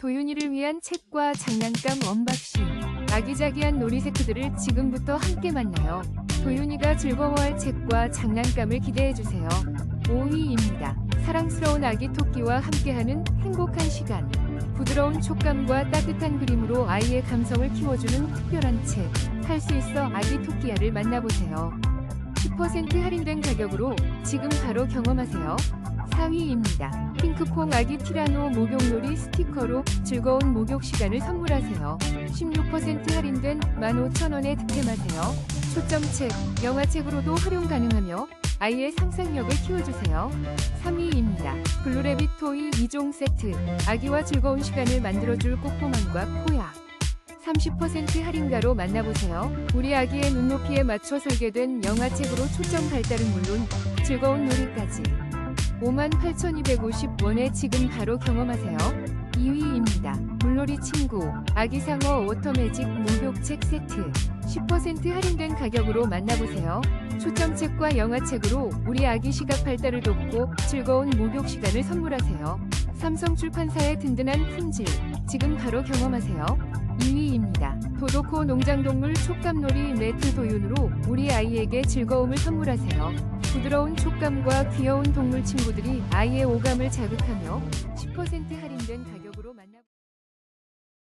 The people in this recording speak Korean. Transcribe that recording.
도윤이를 위한 책과 장난감 언박싱. 아기자기한 놀이세트들을 지금부터 함께 만나요. 도윤이가 즐거워할 책과 장난감을 기대해주세요. 5위입니다. 사랑스러운 아기 토끼와 함께하는 행복한 시간. 부드러운 촉감과 따뜻한 그림으로 아이의 감성을 키워주는 특별한 책. 할 수 있어 아기 토끼야를 만나보세요. 10% 할인된 가격으로 지금 바로 경험하세요. 4위입니다. 핑크퐁 아기 티라노 목욕놀이 스티커로 즐거운 목욕 시간을 선물하세요. 16% 할인된 15,000원에 득템하세요. 초점책, 영화책으로도 활용 가능하며 아이의 상상력을 키워주세요. 3위입니다. 블루레빗 토이 2종 세트, 아기와 즐거운 시간을 만들어줄 꼬꼬맘과 코야. 30% 할인가로 만나보세요. 우리 아기의 눈높이에 맞춰 설계된 영화책으로 초점 발달은 물론 즐거운 놀이까지. 58,250원에 지금 바로 경험하세요. 2위입니다. 물놀이 친구, 아기 상어 워터매직 목욕책 세트. 10% 할인된 가격으로 만나보세요. 초점책과 영화책으로 우리 아기 시각 발달을 돕고 즐거운 목욕 시간을 선물하세요. 삼성 출판사의 든든한 품질, 지금 바로 경험하세요. 2위입니다. 도도코 농장동물 촉감놀이 매트 도윤으로 우리 아이에게 즐거움을 선물하세요. 부드러운 촉감과 귀여운 동물 친구들이 아이의 오감을 자극하며 10% 할인된 가격